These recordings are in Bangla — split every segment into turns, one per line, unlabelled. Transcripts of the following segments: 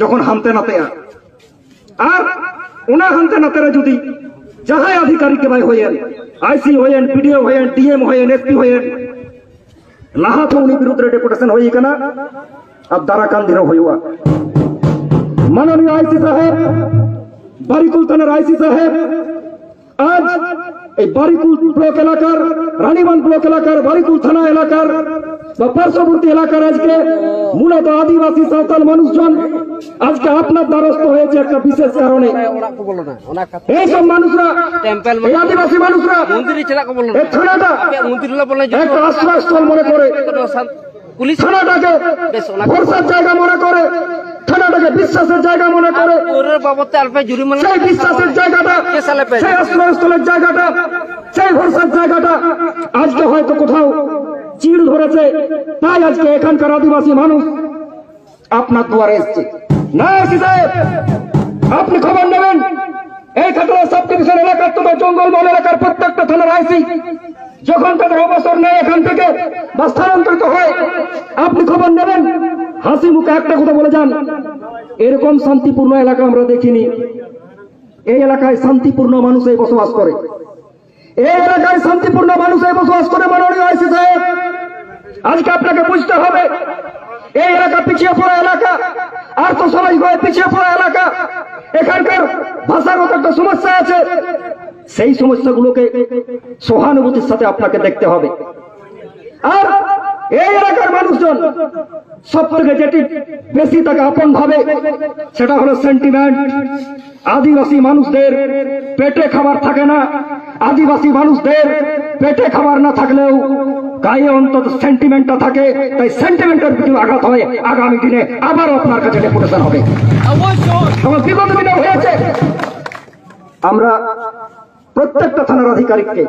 যখন হামতে নাতেয়া আর ওনা হামতে নাতেরে যদি যাহাই আধিকারিক বাই হইয়েন, আইসি হইয়েন, পিডিও হইয়েন, ডিএম হইয়েন, এসপি হইয়েন লাহা তো উনি বিরুদ্ধে ডেপুটেশন হই কানা, আর দারাকান দিনও হইয়া মাননীয় আইসি সাহেব, বারিকুল থানার আইসি সাহেব, আজ এই বারিকুল ব্লক এলাকার রানীবান ব্লক এলাকার, বারিকুল থানা এলাকার, বা পার্শ্ববর্তী এলাকার আজকে মূলত আদিবাসী সাঁওতাল মানুষজন আজকে আপনার দ্বারস্থ হয়েছে একটা বিশেষ কারণে। এইসব মানুষরা আদিবাসী মানুষরা আশ্রয়স্থল মনে করে। বিশ্বাসের জায়গাটা জায়গাটা জায়গাটা আজকে হয়তো কোথাও চিড় ধরেছে। তাই আজকে এখানকার আদিবাসী মানুষ আপনার দুয়ারে এসছে। সাহেব, আপনি খবর নেবেন? এই খাতরা সাব এলাকার তোমার জঙ্গলমহল এলাকার প্রত্যেকটা থানার আইসি যখন তাদের অবসর নেয় এখান থেকে বা স্থানান্তরিত হয়, আপনি খবর নেবেন? হাসি মুখে একটা কথা বলে যান। এরকম শান্তিপূর্ণ এলাকা আমরা দেখিনি। এই এলাকায় শান্তিপূর্ণ মানুষই বসবাস করে। এই এলাকায় শান্তিপূর্ণ মানুষই বসবাস করে মাননীয় আইসি সাহেব, আজকে আপনাকে বুঝতে হবে এই এলাকা পিছিয়ে পড়া এলাকা। আর তো সবাই গয়ে পিছিয়ে পড়া এলাকা। এখানকার ভাষাগত একটা সমস্যা আছে। সেই সমস্যাগুলোকে সহানুভূতির সাথে আপনাকে দেখতে হবে। আর এই এলাকার মানুষজন সব থেকে যেটি বেশি তাকে আপন ভাবে, সেটা হলো সেন্টিমেন্ট আদিবাসী মানুষদের পেটে খাবার থাকে না। আদিবাসী মানুষদের পেটে খাবার না থাকলেও গায়ে অন্তত সেন্টিমেন্টটা থাকে, তাই সেন্টিমেন্টের প্রতি আঘাত হয়, আগামী দিনে আবার আপনার কাছে ডেপুটেশন হবে। হয়েছে, আমরা প্রত্যেকটা থানার আধিকারিককে,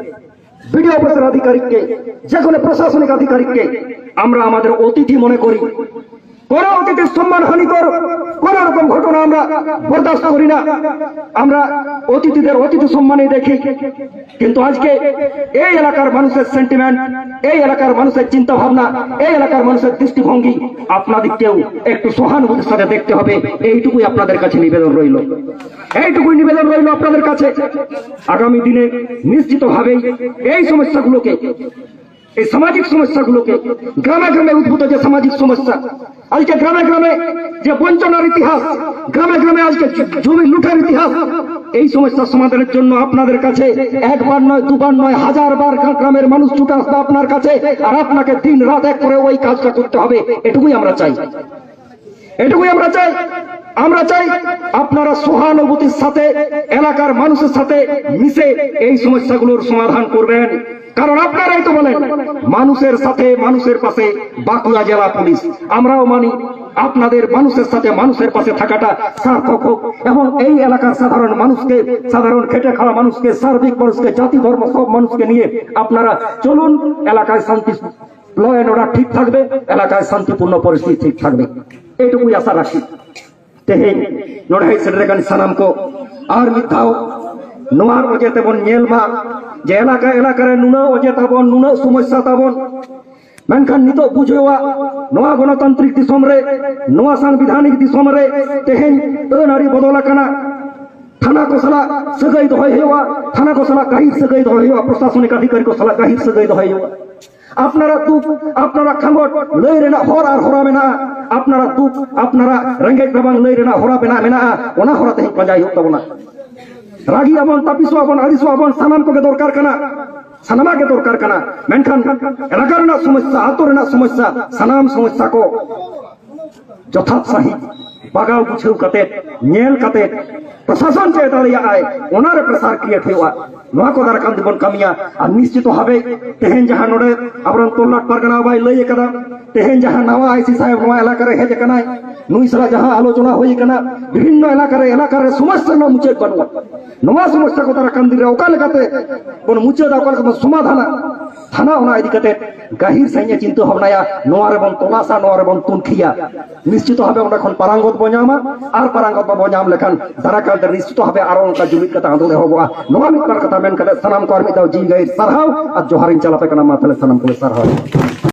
বিডিও অফিসের আধিকারিককে, যে কোনো প্রশাসনিক আধিকারিককে আমরা আমাদের অতিথি মনে করি। কোন অতিথির সম্মান হানিকর কোন রকম ঘটনা আমরা বরদাস্ত করি না। আমরা অতিথিদের অতিথি সম্মানে দেখি। কিন্তু আজকে এই এলাকার মানুষের সেন্টিমেন্ট এই এলাকার মানুষের চিন্তা ভাবনা এই এলাকার মানুষের দৃষ্টিভঙ্গি আপনাদেরকেও একটু সহানুভূতির সাথে দেখতে হবে। এইটুকুই আপনাদের কাছে নিবেদন রইল। এইটুকুই নিবেদন রইল আপনাদের কাছে। আগামী দিনে নিশ্চিতভাবেই এই সমস্যাগুলোকে এই সামাজিক সমস্যাগুলোকে গ্রামে গ্রামে উদ্ভূত যে সামাজিক সমস্যা, আজকে গ্রামে গ্রামে যে বঞ্চনার ইতিহাস, গ্রামে গ্রামে আজকে জমি লুটের ইতিহাস, এই সমস্যার সমাধানের জন্য আপনাদের কাছে একবার নয়, দুবার নয়, হাজার বার গ্রামের মানুষ ছুটে আসবে আপনার কাছে, আর আপনাকে দিন রাত এক করে ওই কাজটা করতে হবে। এটুকুই আমরা চাই। এটুকুই আমরা চাই। আমরা চাই আপনারা সহানুভূতির সাথে, এলাকার মানুষের সাথে মিশে এই সমস্যাগুলোর সমাধান করবেন। কারণ আপনারাই তো বলেন, মানুষের সাথে, মানুষের পাশে বাঁকুড়া জেলা পুলিশ। আমরাও মানি আপনাদের মানুষের সাথে মানুষের পাশে থাকাটা সার্থক হোক। এবং এই এলাকার সাধারণ মানুষকে, সাধারণ খেটে খাওয়া মানুষকে, সার্বিক মানুষকে, জাতি, ধর্ম, সব মানুষকে নিয়ে আপনারা চলুন, এলাকায় শান্তি ল অ্যান্ড ঠিক থাকবে, এলাকায় শান্তিপূর্ণ পরিস্থিতি ঠিক থাকবে। এইটুকুই আশা রাখি। ᱛᱮᱦᱮᱧ ᱱᱚᱰᱮ ᱥᱮᱴᱮᱨ ᱟᱠᱟᱱ ᱥᱟᱱᱟᱢ ᱠᱚ ᱟᱨ ᱢᱤᱫ ᱫᱷᱟᱣ ᱱᱚᱣᱟ ᱚᱡᱮ ᱛᱮᱵᱚᱱ ᱧᱮᱞ ᱢᱟ ᱡᱮ ᱮᱞᱟᱠᱟ ᱮᱞᱟᱠᱟ ᱨᱮ ᱱᱩᱱᱟᱹᱜ ᱚᱡᱮ ᱛᱟᱵᱚᱱ ᱱᱩᱱᱟᱹᱜ ᱥᱚᱢᱚᱥᱥᱟ ᱛᱟᱵᱚᱱ ᱢᱮᱱᱠᱷᱟᱱ ᱱᱤᱛᱚᱜ ᱵᱩᱡᱷᱟᱹᱣᱟ ᱱᱚᱣᱟ ᱜᱚᱱᱚᱛᱟᱱᱛᱨᱤᱠ ᱫᱤᱥᱚᱢ ᱨᱮ ᱱᱚᱣᱟ ᱥᱟᱝᱵᱤᱫᱷᱟᱱᱤᱠ ᱫᱤᱥᱚᱢ ᱨᱮ ᱛᱮᱦᱮᱧ ᱟᱹᱱ ᱟᱹᱨᱤ ᱵᱚᱫᱚᱞ ᱟᱠᱟᱱᱟ थाना को सला सगई दोहय हुआ थाना को सला कहीं सगई दोहय हुआ प्रशासनिक अधिकारी को सला कहीं सगई दोहय हुआ আপনারা তুপ আপনারা খামট লইরে না হর আর হরাবে না। আপনারা তুপ আপনারা রেঙ্গেট রাবাং লইরে না, হরাবে না মেনা ওনা হরাতে হিক যাই হোক না। রাগি আবন, তাপিসু আবন, আরিসু আবন সানাম কোকে দরকার কানা? সানামাকে দরকার কানা? মেনখান, এলাকার না সমস্যা আতর না সমস্যা, সানাম সমস্যা কো। যথাৎ সাহিত্য ᱵᱟᱜᱟᱣ ᱵᱩᱡᱷᱟᱹᱣ ᱠᱟᱛᱮᱫ ᱧᱮᱞ ᱠᱟᱛᱮᱫ ᱯᱨᱚᱥᱟᱥᱚᱱ ᱪᱮ ᱫᱟᱲᱮᱭᱟᱜ ᱟᱭ ᱚᱱᱟᱨᱮ ᱯᱨᱮᱥᱟᱨ ᱠᱨᱤᱭᱮᱴ ᱦᱩᱭᱩᱜᱼᱟ ᱱᱚᱣᱟ ᱠᱚ ᱫᱟᱨᱠᱟᱱ ᱛᱮᱵᱚᱱ ᱠᱟᱹᱢᱤᱭᱟ ᱟᱨ ᱱᱤᱥᱪᱤᱛᱚ ᱵᱷᱟᱵᱮ ᱛᱮᱦᱮᱧ ᱡᱟᱦᱟᱸ ᱱᱚᱰᱮ ᱟᱵᱚᱨᱮᱱ ᱛᱚᱞᱞᱟᱴ ᱯᱟᱨᱜᱟᱱᱟ ᱵᱟᱭ ᱞᱟᱹᱭ ᱟᱠᱟᱫᱟ ᱛᱮᱦᱮᱧ ᱡᱟᱦᱟᱸ ᱱᱟᱣᱟ ᱟᱭᱥᱤ ᱥᱟᱦᱮᱵ ᱱᱚᱣᱟ ᱮᱞᱟᱠᱟ ᱨᱮ ᱦᱮᱡ ᱟᱠᱟᱱᱟᱭ ᱱᱩᱭ ᱥᱟᱞᱟᱜ ᱡᱟᱦᱟᱸ ᱟᱞᱳᱪᱚᱱᱟ ᱦᱩᱭ ᱟᱠᱟᱱᱟ ᱵᱤᱵᱷᱤᱱᱱᱚ ᱮᱞᱟᱠᱟ ᱨᱮ ᱮᱞᱟᱠᱟ ᱨᱮ ᱥᱚᱢᱚᱥᱥᱟ ᱨᱮᱱᱟᱜ ᱢᱩᱪᱟᱹᱫ ᱵᱟᱹᱱᱩᱜᱼᱟ ᱱᱚᱣᱟ ᱥᱚᱢᱚᱥᱥᱟ ᱠᱚ ᱫᱟᱨᱠᱟᱱ ᱫᱤᱱ ᱨᱮ ᱚᱠᱟ ᱞᱮᱠᱟᱛᱮ ᱵᱚᱱ ᱢᱩᱪᱟᱹᱫᱟ ᱚᱠᱟ ᱞᱮᱠᱟ ᱵᱚᱱ ᱥᱚᱢᱟᱫᱷᱟᱱᱟ থানা ওনা ইদি কাতে গাহির সাইনে চিন্তা ভাবনায়া নোয়া রে বন তলাসা নোয়া রে বন তুনখিয়া। নিশ্চিত হবে ওটা এখন পারাঙ্গত বঞ্জামা আর পারাঙ্গত বঞ্জাম লেখান তারা কাল নিশ্চিত হবে আরও ওনকা জুমিত কথা আন্দোলন ᱠᱟᱛᱷᱟ নোয়া মিটবার কথা মেন ᱟᱨ সালাম কর্মী দাও জি গাইর সারহাও, আর জোহারিন চালাপে কানা মাথালে সালাম করে সারহাও।